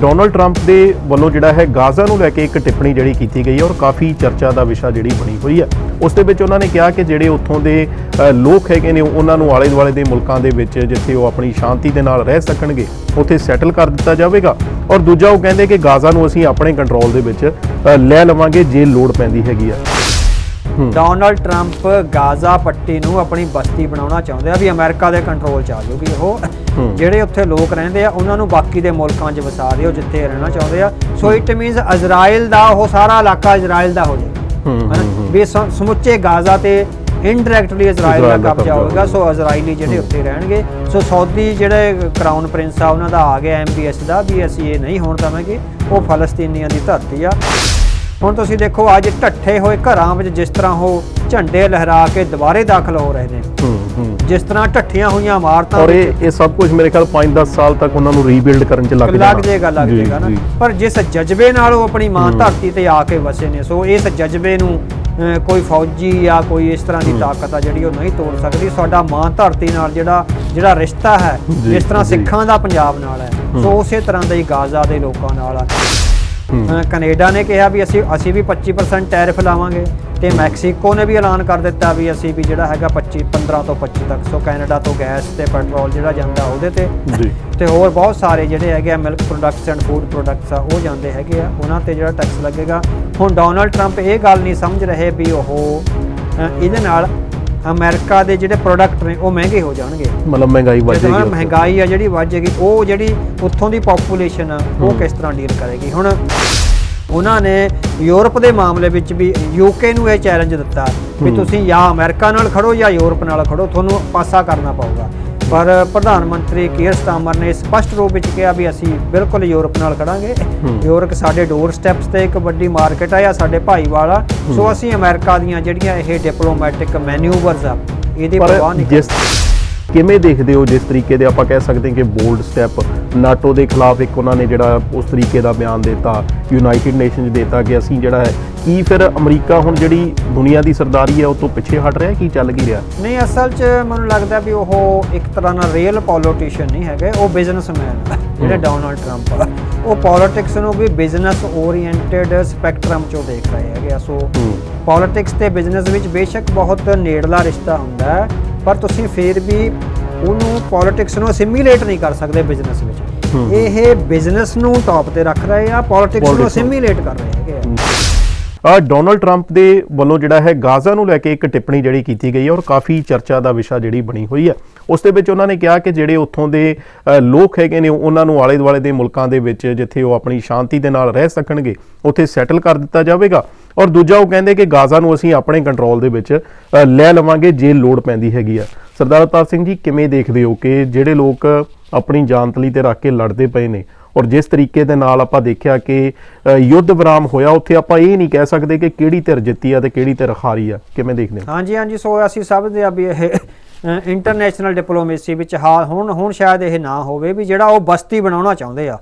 Donald Trump ਦੇ ਵੱਲੋਂ ਜਿਹੜਾ ਹੈ ਗਾਜ਼ਾ ਨੂੰ ਲੈ ਕੇ ਇੱਕ ਟਿੱਪਣੀ ਜਿਹੜੀ ਕੀਤੀ ਗਈ ਹੈ ਔਰ ਕਾਫੀ ਚਰਚਾ ਦਾ ਵਿਸ਼ਾ ਜਿਹੜੀ ਬਣੀ ਹੋਈ ਹੈ। ਉਸ ਦੇ ਵਿੱਚ ਉਹਨਾਂ ਨੇ ਕਿਹਾ ਕਿ ਜਿਹੜੇ ਉੱਥੋਂ ਦੇ ਲੋਕ ਹੈਗੇ ਨੇ, ਉਹਨਾਂ ਨੂੰ ਆਲੇ ਦੁਆਲੇ ਦੇ ਮੁਲਕਾਂ ਦੇ ਵਿੱਚ ਜਿੱਥੇ ਉਹ ਆਪਣੀ ਸ਼ਾਂਤੀ ਦੇ ਨਾਲ ਰਹਿ ਸਕਣਗੇ, ਉੱਥੇ ਸੈਟਲ ਕਰ ਦਿੱਤਾ ਜਾਵੇਗਾ। ਔਰ ਦੂਜਾ ਉਹ ਕਹਿੰਦੇ ਕਿ ਗਾਜ਼ਾ ਨੂੰ ਅਸੀਂ ਆਪਣੇ ਕੰਟਰੋਲ ਦੇ ਵਿੱਚ ਲੈ ਲਵਾਂਗੇ ਜੇ ਲੋੜ ਪੈਂਦੀ ਹੈਗੀ ਆ ਡੋਨਲਡ ਟਰੰਪ ਗਾਜ਼ਾ ਪੱਟੀ ਨੂੰ ਆਪਣੀ ਬਸਤੀ ਬਣਾਉਣਾ ਚਾਹੁੰਦੇ ਆ ਵੀ ਅਮਰੀਕਾ ਦੇ ਕੰਟਰੋਲ ਚ ਆ ਜਾਊਗੀ ਉਹ। ਜਿਹੜੇ ਉੱਥੇ ਲੋਕ ਰਹਿੰਦੇ ਆ ਉਹਨਾਂ ਨੂੰ ਬਾਕੀ ਦੇ ਮੁਲਕਾਂ 'ਚ ਵਸਾ ਦਿਓ ਜਿੱਥੇ ਰਹਿਣਾ ਚਾਹੁੰਦੇ ਆ। ਸੋ ਇਟ ਮੀਨਸ ਇਜ਼ਰਾਈਲ ਦਾ ਉਹ ਸਾਰਾ ਇਲਾਕਾ ਇਜ਼ਰਾਈਲ ਦਾ ਹੋ ਜਾਏਗਾ। ਵੀ ਸਮ- ਸਮੁੱਚੇ ਗਾਜ਼ਾ ਤੇ ਇਨਡਾਇਰੈਕਟਲੀ ਇਜ਼ਰਾਈਲ ਦਾ ਕਬਜ਼ਾ ਹੋਵੇਗਾ ਸੋ ਇਜ਼ਰਾਈਲੀ ਜਿਹੜੇ ਉੱਥੇ ਰਹਿਣਗੇ। ਸੋ ਸਾਊਦੀ ਜਿਹੜੇ ਕਰਾਊਨ ਪ੍ਰਿੰਸ ਆ ਉਹਨਾਂ ਦਾ ਆ ਗਿਆ ਐਮਬੀਐਸ ਦਾ ਵੀ ਅਸੀਂ ਇਹ ਨਹੀਂ ਹੋਣ ਦੇਵਾਂਗੇ। ਉਹ ਫਲਸਤੀਨੀਆਂ ਦੀ ਧਰਤੀ ਆ। ਹੁਣ ਤੁਸੀਂ ਦੇਖੋ ਅੱਜ ਢੱਠੇ ਹੋਏ ਘਰਾਂ ਵਿੱਚ ਜਿਸ ਤਰ੍ਹਾਂ ਉਹ ਝੰਡੇ ਲਹਿਰਾ ਕੇ ਦੁਬਾਰੇ ਦਾਖਲ ਹੋ ਰਹੇ ਨੇ। ਜਿਸ ਤਰ੍ਹਾਂ ਢੱਠੀਆਂ ਹੋਈਆਂ ਇਮਾਰਤਾਂ ਔਰ ਇਹ ਇਹ ਸਭ ਕੁਝ ਮੇਰੇ ਖਿਆਲ 5-10 ਸਾਲ ਤੱਕ ਉਹਨਾਂ ਨੂੰ ਰੀਬਿਲਡ ਕਰਨ ਚ ਲੱਗ ਜਾਣਾ। ਲੱਗ ਜਾਏਗਾ ਲੱਗ ਜਾਏਗਾ ਨਾ। ਪਰ ਜਿਸ ਜਜ਼ਬੇ ਨਾਲ ਉਹ ਆਪਣੀ ਮਾਂ ਧਰਤੀ ਤੇ ਆ ਕੇ ਵਸੇ ਨੇ ਸੋ ਇਸ ਜਜ਼ਬੇ ਨੂੰ ਕੋਈ ਫੌਜੀ ਜਾਂ ਕੋਈ ਇਸ ਤਰ੍ਹਾਂ ਦੀ ਤਾਕਤ ਆ ਜਿਹੜੀ ਉਹ ਨਹੀਂ ਤੋੜ ਸਕਦੀ। ਸਾਡਾ ਮਾਂ ਧਰਤੀ ਨਾਲ ਜਿਹੜਾ ਜਿਹੜਾ ਰਿਸ਼ਤਾ ਹੈ ਜਿਸ ਤਰ੍ਹਾਂ। ਸਿੱਖਾਂ ਦਾ ਪੰਜਾਬ ਨਾਲ ਹੈ। ਸੋ ਉਸੇ ਤਰ੍ਹਾਂ ਦਾ ਹੀ ਗਾਜ਼ਾ ਦੇ ਲੋਕਾਂ ਨਾਲ ਆ। ਕੈਨੇਡਾ ਨੇ ਕਿਹਾ ਵੀ ਅਸੀਂ ਅਸੀਂ ਵੀ 25% ਟੈਰਿਫ ਲਾਵਾਂਗੇ ਤੇ ਮੈਕਸੀਕੋ ਨੇ ਵੀ ਐਲਾਨ ਕਰ ਦਿੱਤਾ ਵੀ ਅਸੀਂ ਵੀ ਜਿਹੜਾ ਹੈਗਾ 25 15 ਤੋਂ 25 ਤੱਕ। ਸੋ ਕੈਨੇਡਾ ਤੋਂ ਗੈਸ ਤੇ ਪੈਟਰੋਲ ਜਿਹੜਾ ਜਾਂਦਾ ਉਹਦੇ ਤੇ। ਜੀ। ਤੇ ਹੋਰ ਬਹੁਤ ਸਾਰੇ ਜਿਹੜੇ ਹੈਗੇ ਆ milk products and food products ਆ ਉਹ ਜਾਂਦੇ ਹੈਗੇ ਆ। ਉਹਨਾਂ ਤੇ ਜਿਹੜਾ ਟੈਕਸ ਲੱਗੇਗਾ। ਹੁਣ ਡੋਨਲਡ ਟਰੰਪ ਇਹ ਗੱਲ ਨਹੀਂ ਸਮਝ ਰਹੇ ਵੀ ਉਹ ਇਹਦੇ ਨਾਲ ਅਮਰੀਕਾ ਦੇ ਜਿਹੜੇ ਪ੍ਰੋਡਕਟ ਨੇ ਉਹ ਮਹਿੰਗੇ ਹੋ ਜਾਣਗੇ। ਮਤਲਬ ਮਹਿੰਗਾਈ ਵੱਧ ਜਦੋਂ ਜਾਏਗੀ ਮਹਿੰਗਾਈ ਆ ਜਿਹੜੀ ਵੱਧ ਜਾਏਗੀ ਉਹ ਜਿਹੜੀ ਉੱਥੋਂ ਦੀ ਪੋਪੂਲੇਸ਼ਨ ਆ ਉਹ ਕਿਸ ਤਰ੍ਹਾਂ ਡੀਲ ਕਰੇਗੀ? ਹੁਣ ਉਹਨਾਂ ਨੇ ਯੂਰਪ ਦੇ ਮਾਮਲੇ ਵਿੱਚ ਵੀ ਯੂਕੇ ਨੂੰ ਇਹ ਚੈਲੰਜ ਦਿੱਤਾ ਵੀ। ਤੁਸੀਂ ਜਾਂ ਅਮਰੀਕਾ ਨਾਲ ਖੜੋ ਜਾਂ ਯੂਰਪ ਨਾਲ ਖੜੋ ਤੁਹਾਨੂੰ ਪਾਸਾ ਕਰਨਾ ਪਊਗਾ। ਪਰ ਪ੍ਰਧਾਨ ਮੰਤਰੀ ਕੀਅਰ ਸਟਾਮਰ ਨੇ ਸਪਸ਼ਟ ਰੂਪ ਵਿੱਚ ਕਿਹਾ ਵੀ ਅਸੀਂ ਬਿਲਕੁਲ ਯੂਰਪ ਨਾਲ ਖੜਾਂਗੇ। ਯੂਰਪ ਸਾਡੇ ਡੋਰ ਸਟੈਪਸ ਤੇ ਇੱਕ ਵੱਡੀ ਮਾਰਕੀਟ ਆ ਜਾਂ ਸਾਡੇ ਭਾਈਵਾਲ ਆ ਸੋ ਅਸੀਂ ਅਮਰੀਕਾ ਦੀਆਂ ਜਿਹੜੀਆਂ ਇਹ ਡਿਪਲੋਮੈਟਿਕ ਮੈਨੂਵਰਸ ਆ ਇਹਦੀ ਪਰਵਾਹ ਪਰ ਨਹੀਂ ਜਿਸ ਕਿਵੇਂ ਦੇਖਦੇ ਹੋ ਜਿਸ ਤਰੀਕੇ ਦੇ ਆਪਾਂ ਕਹਿ ਸਕਦੇ ਹਾਂ ਕਿ ਬੋਲਡ ਸਟੈਪ ਨਾਟੋ ਦੇ ਖਿਲਾਫ ਇੱਕ ਉਹਨਾਂ ਨੇ ਜਿਹੜਾ ਉਸ ਤਰੀਕੇ ਦਾ ਬਿਆਨ ਦਿੱਤਾ ਯੂਨਾਈਟਿਡ ਨੇਸ਼ਨਸ ਦਿੱਤਾ ਕਿ ਅਸੀਂ ਜਿਹੜਾ ਹੈ ਕੀ ਫਿਰ ਅਮਰੀਕਾ ਹੁਣ ਜਿਹੜੀ ਦੁਨੀਆ ਦੀ ਸਰਦਾਰੀ ਹੈ ਉਹ ਤੋਂ ਪਿੱਛੇ ਹਟ ਰਿਹਾ ਕੀ ਚੱਲ ਕੀ ਰਿਹਾ? ਨਹੀਂ ਅਸਲ 'ਚ ਮੈਨੂੰ ਲੱਗਦਾ ਵੀ ਉਹ ਇੱਕ ਤਰ੍ਹਾਂ ਨਾਲ ਰੀਅਲ ਪੋਲੀਟੀਸ਼ੀਅਨ ਨਹੀਂ ਹੈਗੇ ਉਹ ਬਿਜ਼ਨਸਮੈਨ ਜਿਹੜੇ। ਡੋਨਲਡ ਟਰੰਪ ਆ। ਉਹ ਪੋਲਿਟਿਕਸ ਨੂੰ ਵੀ ਬਿਜ਼ਨਸ ਓਰੀਐਂਟਡ ਸਪੈਕਟਰਮ 'ਚੋਂ ਦੇਖ ਰਹੇ ਹੈਗੇ ਸੋ ਪੋਲਿਟਿਕਸ ਤੇ ਬਿਜ਼ਨਸ ਵਿੱਚ ਬੇਸ਼ੱਕ ਬਹੁਤ ਨੇੜਲਾ ਰਿਸ਼ਤਾ ਹੁੰਦਾ ਹੈ। ਪਰ ਤੁਸੀਂ ਫੇਰ ਵੀ ਉਹਨੂੰ ਪੋਲਿਟਿਕਸ ਨੂੰ ਅਸਿਮੀਲੇਟ ਨਹੀਂ ਕਰ ਸਕਦੇ ਬਿਜ਼ਨਸ ਵਿੱਚ। ਇਹ ਬਿਜ਼ਨਸ ਨੂੰ ਟੌਪ ਤੇ ਰੱਖ ਰਹੇ ਆ ਪੋਲਿਟਿਕਸ ਨੂੰ। ਅਸਿਮੀਲੇਟ ਕਰ ਰਹੇ ਹੈਗੇ ਆ। ਡੋਨਲਡ ਟਰੰਪ ਦੇ ਵੱਲੋਂ ਜਿਹੜਾ ਹੈ ਗਾਜ਼ਾ ਨੂੰ ਲੈ ਕੇ ਇੱਕ ਟਿੱਪਣੀ ਜਿਹੜੀ ਕੀਤੀ ਗਈ ਹੈ ਔਰ ਕਾਫੀ ਚਰਚਾ ਦਾ ਵਿਸ਼ਾ ਜਿਹੜੀ ਬਣੀ ਹੋਈ ਹੈ। ਉਸ ਦੇ ਵਿੱਚ ਉਹਨਾਂ ਨੇ ਕਿਹਾ ਕਿ ਜਿਹੜੇ ਉੱਥੋਂ ਦੇ ਲੋਕ ਹੈਗੇ ਨੇ ਉਹਨਾਂ ਨੂੰ ਆਲੇ ਦੁਆਲੇ ਦੇ ਮੁਲਕਾਂ ਦੇ ਵਿੱਚ ਜਿੱਥੇ ਉਹ ਆਪਣੀ ਸ਼ਾਂਤੀ ਦੇ ਨਾਲ ਰਹਿ ਸਕਣਗੇ ਉੱਥੇ ਸੈਟਲ ਕਰ ਦਿੱਤਾ ਜਾਵੇਗਾ। ਔਰ ਦੂਜਾ ਉਹ ਕਹਿੰਦੇ ਕਿ ਗਾਜ਼ਾ ਨੂੰ ਅਸੀਂ ਆਪਣੇ ਕੰਟਰੋਲ ਦੇ ਵਿੱਚ ਲੈ ਲਵਾਂਗੇ ਜੇ ਲੋੜ ਪੈਂਦੀ ਹੈਗੀ ਆ। ਸਰਦਾਰ ਅਵਤਾਰ ਸਿੰਘ ਜੀ, ਕਿਵੇਂ ਦੇਖਦੇ ਹੋ ਕਿ ਜਿਹੜੇ ਲੋਕ ਆਪਣੀ ਜਾਨ ਤਲੀ ਤੇ ਰੱਖ ਕੇ ਲੜਦੇ ਪਏ ਨੇ, ਔਰ ਜਿਸ ਤਰੀਕੇ ਦੇ ਨਾਲ ਆਪਾਂ ਦੇਖਿਆ ਕਿ ਯੁੱਧ ਵਿਰਾਮ ਹੋਇਆ, ਉੱਥੇ ਆਪਾਂ ਇਹ ਨਹੀਂ ਕਹਿ ਸਕਦੇ ਕਿ ਕਿਹੜੀ ਧਿਰ ਜਿੱਤੀ ਆ ਤੇ ਕਿਹੜੀ ਧਿਰ ਹਾਰੀ ਆ। ਕਿਵੇਂ ਦੇਖਦੇ ਹੋ? ਹਾਂਜੀ ਹਾਂਜੀ, ਸੋ ਅਸੀਂ ਸਮਝਦੇ ਆ ਵੀ ਇਹ ਇੰਟਰਨੈਸ਼ਨਲ ਡਿਪਲੋਮੇਸੀ ਵਿੱਚ ਹਾਂ, ਹੁਣ ਹੁਣ ਸ਼ਾਇਦ ਇਹ ਨਾ ਹੋਵੇ ਵੀ ਜਿਹੜਾ ਉਹ ਬਸਤੀ ਬਣਾਉਣਾ ਚਾਹੁੰਦੇ ਆ।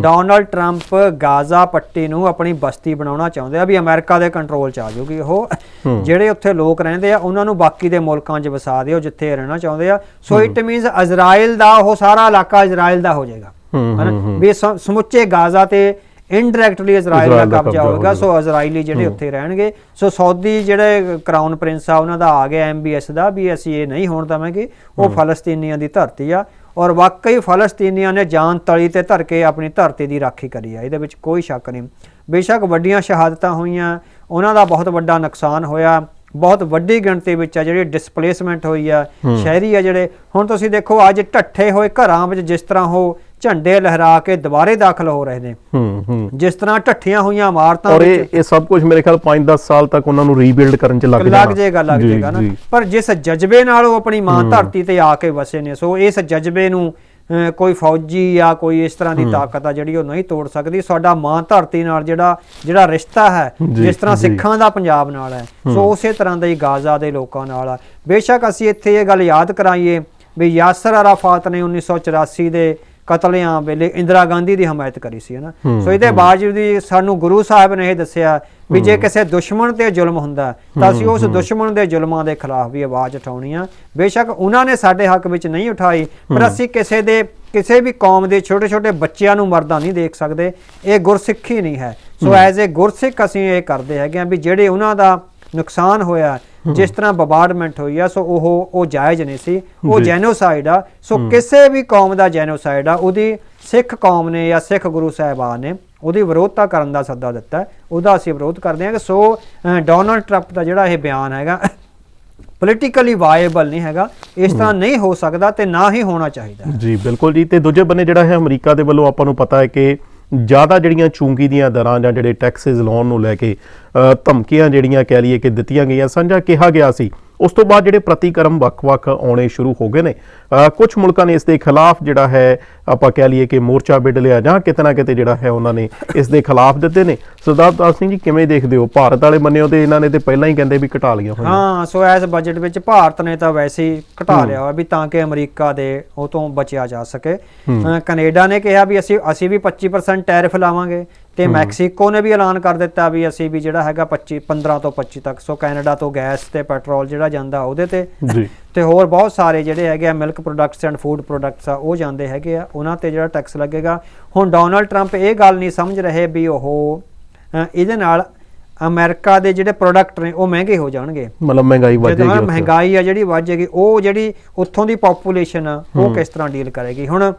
ਡੋਨਲਡ ਟਰੰਪ ਗਾਜ਼ਾ ਪੱਟੀ ਨੂੰ ਆਪਣੀ ਬਸਤੀ ਬਣਾਉਣਾ ਚਾਹੁੰਦੇ ਆ ਵੀ ਅਮਰੀਕਾ ਦੇ ਕੰਟਰੋਲ 'ਚ ਆ ਜਾਊਗੀ। ਉਹ। ਜਿਹੜੇ ਉੱਥੇ ਲੋਕ ਰਹਿੰਦੇ ਆ ਉਹਨਾਂ ਨੂੰ ਬਾਕੀ ਦੇ ਮੁਲਕਾਂ 'ਚ ਵਸਾ ਦਿਓ ਜਿੱਥੇ ਰਹਿਣਾ ਚਾਹੁੰਦੇ ਆ। ਸੋ ਇਟ ਮੀਨਸ ਇਜ਼ਰਾਈਲ ਦਾ ਉਹ ਸਾਰਾ ਇਲਾਕਾ ਇਜ਼ਰਾਈਲ ਦਾ ਹੋ ਜਾਏਗਾ। ਹਨਾ? ਵੀ ਸਮ- ਸਮੁੱਚੇ ਗਾਜ਼ਾ ਤੇ ਇਨਡਾਇਰੈਕਟਲੀ ਇਜ਼ਰਾਈਲ ਦਾ ਕਬਜ਼ਾ ਹੋਵੇਗਾ ਸੋ ਇਜ਼ਰਾਈਲੀ ਜਿਹੜੇ ਉੱਥੇ ਰਹਿਣਗੇ ਸੋ ਸਾਊਦੀ ਜਿਹੜੇ ਕਰਾਊਨ ਪ੍ਰਿੰਸ ਆ ਉਹਨਾਂ ਦਾ ਆ ਗਿਆ ਐਮਬੀਐਸ ਦਾ ਵੀ ਅਸੀਂ ਇਹ ਨਹੀਂ ਹੋਣ ਦੇਵਾਂਗੇ। ਉਹ ਫਲਸਤੀਨੀਆਂ ਦੀ ਧਰਤੀ ਆ। ਔਰ ਵਾਕਈ ਫਲਸਤੀਨੀਆਂ ਨੇ ਜਾਨ ਤਲੀ ਤੇ ਧਰ ਕੇ ਆਪਣੀ ਧਰਤੀ ਦੀ ਰਾਖੀ ਕਰੀ ਆ। ਇਹਦੇ ਵਿੱਚ ਕੋਈ ਸ਼ੱਕ ਨਹੀਂ। ਬੇਸ਼ੱਕ ਵੱਡੀਆਂ ਸ਼ਹਾਦਤਾਂ ਹੋਈਆਂ ਉਹਨਾਂ ਦਾ ਬਹੁਤ ਵੱਡਾ ਨੁਕਸਾਨ ਹੋਇਆ। ਬਹੁਤ ਵੱਡੀ ਗਿਣਤੀ ਵਿੱਚ ਆ ਜਿਹੜੀ ਡਿਸਪਲੇਸਮੈਂਟ ਹੋਈ ਆ। ਸ਼ਹਿਰੀ ਆ ਜਿਹੜੇ। ਹੁਣ ਤੁਸੀਂ ਦੇਖੋ ਅੱਜ ਢੱਠੇ ਹੋਏ ਘਰਾਂ ਵਿੱਚ ਜਿਸ ਤਰ੍ਹਾਂ ਉਹ ਝੰਡੇ ਲਹਿਰਾ ਕੇ ਦੁਬਾਰੇ ਦਾਖਲ ਹੋ ਰਹੇ ਨੇ। ਹੂੰ ਹੂੰ। ਜਿਸ ਤਰ੍ਹਾਂ ਢੱਠੀਆਂ ਹੋਈਆਂ ਇਮਾਰਤਾਂ ਔਰ ਵਿੱਚ ਇਹ ਇਹ ਸਭ ਕੁਝ ਮੇਰੇ ਖਿਆਲ 5-10 ਸਾਲ ਤੱਕ ਉਹਨਾਂ ਨੂੰ ਰੀਬਿਲਡ ਕਰਨ ਚ ਲੱਗ ਜਾਣਾ। ਲੱਗ ਜਾਏਗਾ ਲੱਗ ਜਾਏਗਾ ਨਾ। ਪਰ ਜਿਸ ਜਜ਼ਬੇ ਨਾਲ ਉਹ ਆਪਣੀ ਮਾਂ ਧਰਤੀ ਤੇ ਆ ਕੇ ਵਸੇ ਨੇ ਸੋ ਇਸ ਜਜ਼ਬੇ ਨੂੰ ਕੋਈ ਫੌਜੀ ਜਾਂ ਕੋਈ ਇਸ ਤਰ੍ਹਾਂ ਦੀ ਤਾਕਤ ਆ ਜਿਹੜੀ ਉਹ ਨਹੀਂ ਤੋੜ ਸਕਦੀ। ਸਾਡਾ ਮਾਂ ਧਰਤੀ ਨਾਲ ਜਿਹੜਾ ਜਿਹੜਾ ਰਿਸ਼ਤਾ ਹੈ ਜਿਸ ਤਰ੍ਹਾਂ। ਸਿੱਖਾਂ ਦਾ ਪੰਜਾਬ ਨਾਲ ਹੈ ਸੋ ਉਸੇ ਤਰ੍ਹਾਂ ਦਾ ਹੀ ਗਾਜ਼ਾ ਦੇ ਲੋਕਾਂ ਨਾਲ ਆ। ਬੇਸ਼ੱਕ ਅਸੀਂ ਇੱਥੇ ਇਹ ਗੱਲ ਯਾਦ ਕਰਾਈਏ ਵੀ ਯਾਸਰ ਅਰਾਫਾਤ ਨੇ 1984 ਦੇ ਕਤਲੇਆਮ ਵੇਲੇ ਇੰਦਰਾ ਗਾਂਧੀ ਦੀ ਹਮਾਇਤ ਕਰੀ ਸੀ ਹਨਾ ਸੋ ਇਹਦੇ ਬਾਵਜੂਦ ਵੀ ਸਾਨੂੰ ਗੁਰੂ ਸਾਹਿਬ ਨੇ ਇਹ ਦੱਸਿਆ ਵੀ ਜੇ ਕਿਸੇ ਦੁਸ਼ਮਣ ਤੇ ਜ਼ੁਲਮ ਹੁੰਦਾ ਤਾਂ ਅਸੀਂ ਉਸ ਦੁਸ਼ਮਣ ਦੇ ਜ਼ੁਲਮਾਂ ਦੇ ਖਿਲਾਫ ਵੀ ਆਵਾਜ਼ ਉਠਾਉਣੀ ਆ। ਬੇਸ਼ੱਕ ਉਹਨਾਂ ਨੇ ਸਾਡੇ ਹੱਕ ਵਿੱਚ ਨਹੀਂ ਉਠਾਈ ਪਰ ਅਸੀਂ ਕਿਸੇ ਦੇ ਕਿਸੇ ਵੀ ਕੌਮ ਦੇ ਛੋਟੇ ਛੋਟੇ ਬੱਚਿਆਂ ਨੂੰ ਮਰਦਾ ਨਹੀਂ ਦੇਖ ਸਕਦੇ। ਇਹ ਗੁਰਸਿੱਖੀ ਨਹੀਂ ਹੈ। ਸੋ ਐਜ਼ ਅ ਗੁਰਸਿੱਖ ਅਸੀਂ ਇਹ ਕਰਦੇ ਹੈਗੇ ਆ ਵੀ ਜਿਹੜੇ ਉਹਨਾਂ ਦਾ ਨੁਕਸਾਨ ਹੋਇਆ ਜਿਸ ਤਰ੍ਹਾਂ ਬਬਾਰਡਮੈਂਟ ਹੋਈ ਆ ਸੋ ਉਹ ਉਹ ਜਾਇਜ਼ ਨਹੀਂ ਸੀ। ਉਹ। ਜੈਨੋਸਾਈਡ ਆ। ਸੋ ਕਿਸੇ ਵੀ ਕੌਮ ਦਾ ਜੈਨੋਸਾਈਡ ਆ ਉਹਦੀ ਸਿੱਖ ਕੌਮ ਨੇ ਜਾਂ ਸਿੱਖ ਗੁਰੂ ਸਾਹਿਬਾਨ ਨੇ ਉਹਦੀ ਵਿਰੋਧਤਾ ਕਰਨ ਦਾ ਸੱਦਾ ਦਿੱਤਾ। ਉਹਦਾ ਅਸੀਂ ਵਿਰੋਧ ਕਰਦੇ ਹਾਂ ਕਿ ਸੋ ਡੋਨਲਡ ਟਰੰਪ ਦਾ ਜਿਹੜਾ ਇਹ ਬਿਆਨ ਹੈਗਾ ਪੋਲੀਟੀਕਲੀ ਵਾਇਬਲ ਨਹੀਂ ਹੈਗਾ। ਇਸ ਤਰ੍ਹਾਂ ਨਹੀਂ ਹੋ ਸਕਦਾ ਤੇ ਨਾ ਹੀ ਹੋਣਾ ਚਾਹੀਦਾ ਜੀ ਬਿਲਕੁਲ ਜੀ। ਤੇ ਦੂਜੇ ਬੰਨੇ ਜਿਹੜਾ ਹੈ ਅਮਰੀਕਾ ਦੇ ਵੱਲੋਂ ਆਪਾਂ ਨੂੰ ਪਤਾ ਹੈ ਕਿ ਜ਼ਿਆਦਾ ਜਿਹੜੀਆਂ ਚੂੰਗੀ ਦੀਆਂ ਦਰਾਂ ਜਾਂ ਜਿਹੜੇ ਟੈਕਸਸ ਲਾਉਣ ਨੂੰ ਲੈ ਕੇ ਧਮਕੀਆਂ ਜਿਹੜੀਆਂ ਕਹਿ ਲਈਏ ਕਿ ਦਿੱਤੀਆਂ ਗਈਆਂ, ਸਾਂਝਾ ਕਿਹਾ ਗਿਆ ਸੀ ਉਸ ਤੋਂ ਬਾਅਦ ਜਿਹੜੇ ਪ੍ਰਤੀਕਰਮ ਵੱਖ-ਵੱਖ ਆਉਣੇ ਸ਼ੁਰੂ ਹੋ ਗਏ ਨੇ। ਕੁਝ ਮੁਲਕਾਂ ਨੇ ਇਸ ਦੇ ਖਿਲਾਫ ਜਿਹੜਾ ਹੈ ਆਪਾਂ ਕਹਿ ਲਈਏ ਕਿ ਮੋਰਚਾ ਵਿੱਢ ਲਿਆ ਜਾਂ ਕਿਤੇ ਨਾ ਕਿਤੇ ਜਿਹੜਾ ਹੈ ਉਹਨਾਂ ਨੇ ਇਸ ਦੇ ਖਿਲਾਫ ਦਿੱਤੇ ਨੇ। ਸਰਦਾਰ ਦਾਸ ਸਿੰਘ ਜੀ ਕਿਵੇਂ ਦੇਖਦੇ ਹੋ? ਭਾਰਤ ਵਾਲੇ ਮੰਨਿਓ ਤੇ ਇਹਨਾਂ ਨੇ ਤੇ ਪਹਿਲਾਂ ਹੀ ਕਹਿੰਦੇ ਵੀ ਘਟਾ ਲਈਆਂ ਹੋਈਆਂ। ਹਾਂ ਸੋ ਐਸ ਬਜਟ ਵਿੱਚ ਭਾਰਤ ਨੇ ਤਾਂ ਵੈਸੇ ਹੀ ਘਟਾ ਲਿਆ ਹੋਇਆ ਵੀ ਤਾਂ ਕਿ ਅਮਰੀਕਾ ਦੇ ਉਹ ਤੋਂ ਬਚਿਆ ਜਾ ਸਕੇ। ਕੈਨੇਡਾ ਨੇ ਕਿਹਾ ਵੀ ਅਸੀਂ ਅਸੀਂ ਵੀ 25% ਟੈਰਿਫ ਲਾਵਾਂਗੇ। ਤੇ ਮੈਕਸੀਕੋ ਨੇ ਵੀ ਐਲਾਨ ਕਰ ਦਿੱਤਾ ਵੀ ਅਸੀਂ ਵੀ ਜਿਹੜਾ ਹੈਗਾ 25 15 ਤੋਂ 25 ਤੱਕ ਸੋ ਕੈਨੇਡਾ ਤੋਂ ਗੈਸ ਤੇ ਪੈਟਰੋਲ ਜਿਹੜਾ ਜਾਂਦਾ ਉਹਦੇ ਤੇ। ਜੀ। ਤੇ ਹੋਰ ਬਹੁਤ ਸਾਰੇ ਜਿਹੜੇ ਹੈਗੇ ਆ milk products and food products ਆ ਉਹ ਜਾਂਦੇ ਹੈਗੇ ਆ। ਉਹਨਾਂ ਤੇ ਜਿਹੜਾ ਟੈਕਸ ਲੱਗੇਗਾ। ਹੁਣ ਡੋਨਲਡ ਟਰੰਪ ਇਹ ਗੱਲ ਨਹੀਂ ਸਮਝ ਰਹੇ ਵੀ ਉਹ ਇਹਦੇ ਨਾਲ ਅਮਰੀਕਾ ਦੇ ਜਿਹੜੇ ਪ੍ਰੋਡਕਟ ਨੇ ਉਹ ਮਹਿੰਗੇ ਹੋ ਜਾਣਗੇ। ਮਤਲਬ ਮਹਿੰਗਾਈ ਨਾ ਉੱਥੇ। ਮਹਿੰਗਾਈ ਆ ਜਿਹੜੀ ਵੱਧ ਜਾਏਗੀ ਉਹ ਜਿਹੜੀ ਉੱਥੋਂ ਦੀ ਪੋਪੂਲੇਸ਼ਨ ਆ ਉਹ ਕਿਸ ਤਰ੍ਹਾਂ ਡੀਲ ਕਰੇਗੀ? ਹੁਣ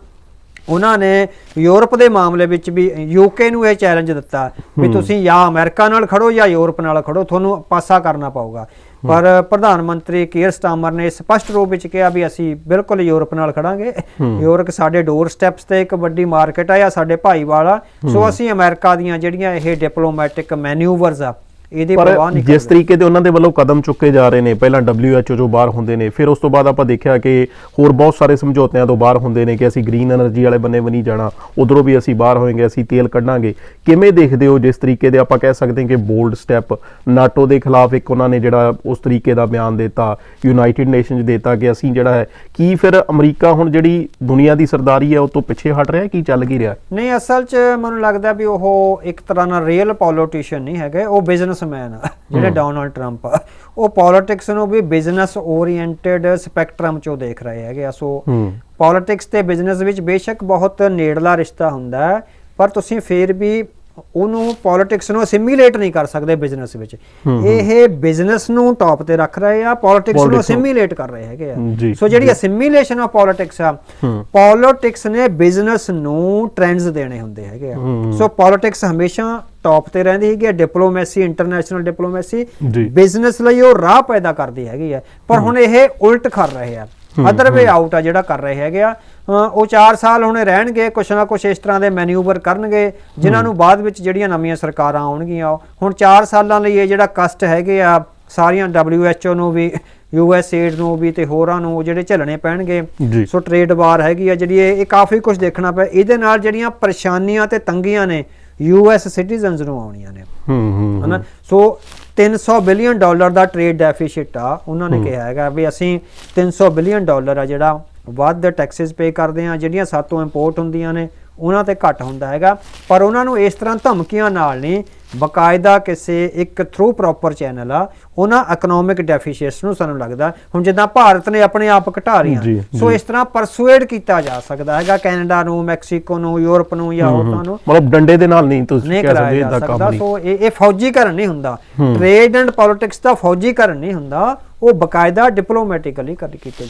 ਉਹਨਾਂ ਨੇ ਯੂਰਪ ਦੇ ਮਾਮਲੇ ਵਿੱਚ ਵੀ ਯੂਕੇ ਨੂੰ ਇਹ ਚੈਲੰਜ ਦਿੱਤਾ ਵੀ ਤੁਸੀਂ ਜਾਂ ਅਮਰੀਕਾ ਨਾਲ ਖੜੋ ਜਾਂ ਯੂਰਪ ਨਾਲ ਖੜੋ ਤੁਹਾਨੂੰ ਪਾਸਾ ਕਰਨਾ ਪਊਗਾ। ਪਰ ਪ੍ਰਧਾਨ ਮੰਤਰੀ ਕੀਰ ਸਟਾਮਰ ਨੇ ਸਪਸ਼ਟ ਰੂਪ ਵਿੱਚ ਕਿਹਾ ਵੀ ਅਸੀਂ ਬਿਲਕੁਲ ਯੂਰਪ ਨਾਲ ਖੜਾਂਗੇ। ਯੂਰਪ ਸਾਡੇ ਡੋਰ ਸਟੈਪਸ ਤੇ ਇੱਕ ਵੱਡੀ ਮਾਰਕੀਟ ਆ ਜਾਂ ਸਾਡੇ ਭਾਈਵਾਲ ਆ। ਸੋ ਅਸੀਂ ਅਮਰੀਕਾ ਦੀਆਂ ਜਿਹੜੀਆਂ ਇਹ ਡਿਪਲੋਮੈਟਿਕ ਮੈਨੂਵਰਸ ਆ ਇਹਦੇ ਪ੍ਰਵਾਹ ਜਿਸ ਤਰੀਕੇ ਦੇ ਉਹਨਾਂ ਦੇ ਵੱਲੋਂ ਕਦਮ ਚੁੱਕੇ ਜਾ ਰਹੇ ਨੇ ਪਹਿਲਾਂ WHO ਜੋ ਬਾਹਰ ਹੁੰਦੇ ਨੇ ਫਿਰ ਉਸ ਤੋਂ ਬਾਅਦ ਆਪਾਂ ਦੇਖਿਆ ਕਿ ਹੋਰ ਬਹੁਤ ਸਾਰੇ ਸਮਝੌਤਿਆਂ ਤੋਂ ਬਾਹਰ ਹੁੰਦੇ ਨੇ ਕਿ ਅਸੀਂ ਗ੍ਰੀਨ એનર્ਜੀ ਵਾਲੇ ਬੰਨੇ ਵੀ ਨਹੀਂ ਜਾਣਾ ਉਧਰੋਂ ਵੀ ਅਸੀਂ ਬਾਹਰ ਹੋਏਗੇ ਅਸੀਂ ਤੇਲ ਕੱਢਾਂਗੇ। ਕਿਵੇਂ ਦੇਖਦੇ ਹੋ ਜਿਸ ਤਰੀਕੇ ਦੇ ਆਪਾਂ ਕਹਿ ਸਕਦੇ ਹਾਂ ਕਿ ਬੋਲਡ ਸਟੈਪ ਨਾਟੋ ਦੇ ਖਿਲਾਫ ਇੱਕ ਉਹਨਾਂ ਨੇ ਜਿਹੜਾ ਉਸ ਤਰੀਕੇ ਦਾ ਬਿਆਨ ਦਿੱਤਾ ਯੂਨਾਈਟਿਡ ਨੇਸ਼ਨਸ ਦਿੱਤਾ ਕਿ ਅਸੀਂ ਜਿਹੜਾ ਹੈ ਕੀ ਫਿਰ ਅਮਰੀਕਾ ਹੁਣ ਜਿਹੜੀ ਦੁਨੀਆ ਦੀ ਸਰਦਾਰੀ ਹੈ ਉਹ ਤੋਂ ਪਿੱਛੇ ਹਟ ਰਿਹਾ ਕੀ ਚੱਲ ਕੀ ਰਿਹਾ ਨਹੀਂ ਅਸਲ 'ਚ ਮੈਨੂੰ ਲੱਗਦਾ ਵੀ ਉਹ ਇੱਕ ਤਰ੍ਹਾਂ ਨਾਲ ਰੀਅਲ ਪੋਲੀਟੀਸ਼ੀਅਨ ਨਹੀਂ ਹੈਗੇ ਉਹ ਬਿਜ਼ਨਸ ਬਿਜ਼ਨਸਮੈਨ ਆ ਜਿਹੜੇ ਡੋਨਲਡ ਟਰੰਪ ਆ। ਉਹ ਪੋਲਿਟਿਕਸ ਨੂੰ ਵੀ ਬਿਜ਼ਨਸ ਓਰੀਐਂਟਡ ਸਪੈਕਟਰਮ 'ਚੋਂ ਦੇਖ ਰਹੇ ਹੈਗੇ ਆ। ਸੋ ਪੋਲਿਟਿਕਸ ਤੇ ਬਿਜ਼ਨਸ ਵਿੱਚ ਬੇਸ਼ੱਕ ਬਹੁਤ ਨੇੜਲਾ ਰਿਸ਼ਤਾ ਹੁੰਦਾ ਪਰ ਤੁਸੀਂ ਫੇਰ ਵੀ ਉਹਨੂੰ ਪੋਲਿਟਿਕਸ ਨੂੰ ਅਸਿਮੀਲੇਟ ਨਹੀਂ ਕਰ ਸਕਦੇ ਬਿਜ਼ਨਸ ਵਿੱਚ ਇਹ ਬਿਜ਼ਨਸ ਨੂੰ ਟੌਪ ਤੇ ਰੱਖ ਰਹੇ ਆ ਪੋਲਿਟਿਕਸ ਨੂੰ। ਅਸਿਮੀਲੇਟ ਕਰ ਰਹੇ ਹੈਗੇ ਆ ਸੋ ਜਿਹੜੀ ਅਸਿਮੀਲੇਸ਼ਨ ਆਫ ਪੋਲਿਟਿਕਸ ਆ ਹੂੰ। ਪੋਲਿਟਿਕਸ ਨੇ ਬਿਜ਼ਨਸ ਨੂੰ ਟ੍ਰੈਂਡਸ ਦੇਣੇ ਹੁੰਦੇ ਹੈਗੇ ਆ ਹੂੰ। ਸੋ ਪੋਲਿਟਿਕਸ ਹਮੇਸ਼ਾ ਟੌਪ ਤੇ ਰਹਿੰਦੀ ਹੈਗੀ ਆ ਡਿਪਲੋਮੈਸੀ ਇੰਟਰਨੈਸ਼ਨਲ ਡਿਪਲੋਮੈਸੀ। ਬਿਜ਼ਨਸ ਲਈ ਉਹ ਰਾਹ ਪੈਦਾ ਕਰਦੀ ਹੈਗੀ ਆ ਪਰ ਹੁਣ ਇਹ ਉਲਟ ਕਰ ਰਹੇ ਆ ਅਦਰ ਵੇ ਆਊਟ ਆ ਜਿਹੜਾ ਕਰ ਰਹੇ ਹੈਗੇ ਆ। ਉਹ 4 ਸਾਲ ਹੁਣੇ ਰਹਿਣਗੇ ਕੁਛ ਨਾ ਕੁਛ ਇਸ ਤਰ੍ਹਾਂ ਦੇ ਮੈਨੂਵਰ ਕਰਨਗੇ ਜਿਨ੍ਹਾਂ ਨੂੰ ਬਾਅਦ ਵਿੱਚ ਜਿਹੜੀਆਂ ਨਵੀਆਂ ਸਰਕਾਰਾਂ ਆਉਣਗੀਆਂ ਹੁਣ 4 ਸਾਲਾਂ ਲਈ ਇਹ ਜਿਹੜਾ ਕਸ਼ਟ ਹੈਗੇ ਆ ਸਾਰੀਆਂ WHO ਨੂੰ ਵੀ US ਏਡ ਨੂੰ ਵੀ ਤੇ ਹੋਰਾਂ ਨੂੰ ਜਿਹੜੇ ਝੱਲਣੇ ਪੈਣਗੇ। ਸੋ ਟ੍ਰੇਡ ਵਾਰ ਹੈਗੀ ਆ ਜਿਹੜੀ ਇਹ ਇਹ ਕਾਫੀ ਕੁਝ ਦੇਖਣਾ ਪਿਆ। ਇਹਦੇ ਨਾਲ ਜਿਹੜੀਆਂ ਪਰੇਸ਼ਾਨੀਆਂ ਤੇ ਤੰਗੀਆਂ ਨੇ ਯੂਐਸ ਸਿਟੀਜ਼ਨਸ ਨੂੰ ਆਉਣੀਆਂ ਨੇ। ਹੂੰ ਹੂੰ ਹਨਾ? ਸੋ 300 ਬਿਲੀਅਨ ਡਾਲਰ ਦਾ ਟ੍ਰੇਡ ਡੈਫਿਸਿਟ ਆ ਉਹਨਾਂ ਨੇ ਕਿਹਾ ਹੈਗਾ ਵੀ ਅਸੀਂ 300 ਬਿਲੀਅਨ ਡਾਲਰ ਆ ਜਿਹੜਾ ਵੱਧ ਟੈਕਸਸ ਪੇ ਕਰਦੇ ਆ ਜਿਹੜੀਆਂ ਸਾਤੋਂ ਇੰਪੋਰਟ ਹੁੰਦੀਆਂ ਨੇ ਉਹਨਾਂ ਤੇ ਘੱਟ ਹੁੰਦਾ ਹੈਗਾ। ਪਰ ਉਹਨਾਂ ਨੂੰ ਇਸ ਤਰ੍ਹਾਂ ਧਮਕੀਆਂ ਨਾਲ ਨਹੀਂ ਬਕਾਇਦਾ ਕਿਸੇ ਇੱਕ ਥਰੂ ਪ੍ਰੋਪਰ ਚੈਨਲ ਆ ਉਹਨਾਂ ਇਕਨੋਮਿਕ ਡੈਫੀਸ਼ੀਐਂਟਸ ਨੂੰ ਸਾਨੂੰ ਲੱਗਦਾ। ਹੁਣ ਜਿੱਦਾਂ ਭਾਰਤ ਨੇ ਆਪਣੇ ਆਪ ਘਟਾ ਰਹੀਆਂ ਸੋ ਇਸ ਤਰ੍ਹਾਂ ਪਰਸੂਏਡ ਕੀਤਾ ਜਾ ਸਕਦਾ ਹੈਗਾ ਕੈਨੇਡਾ ਨੂੰ ਮੈਕਸੀਕੋ ਨੂੰ ਯੂਰਪ ਨੂੰ ਜਾਂ ਹੋਰਾਂ ਨੂੰ। ਮਤਲਬ ਡੰਡੇ ਦੇ ਨਾਲ ਨਹੀਂ ਤੁਸੀਂ ਕਹਿ ਸਕਦੇ ਜਾ ਇਹਦਾ ਕੰਮ ਨਹੀਂ। ਸੋ ਇਹ ਇਹ ਫੌਜੀਕਰਨ ਨਹੀਂ ਹੁੰਦਾ। ਟ੍ਰੇਡ ਐਂਡ ਪੋਲਿਟਿਕਸ ਦਾ ਫੌਜੀਕਰਨ ਨਹੀਂ ਹੁੰਦਾ ਉਹ ਬਕਾਇਦਾ ਡਿਪਲੋਮੈਟਿਕਲੀ ਕਰ ਕੀਤੇ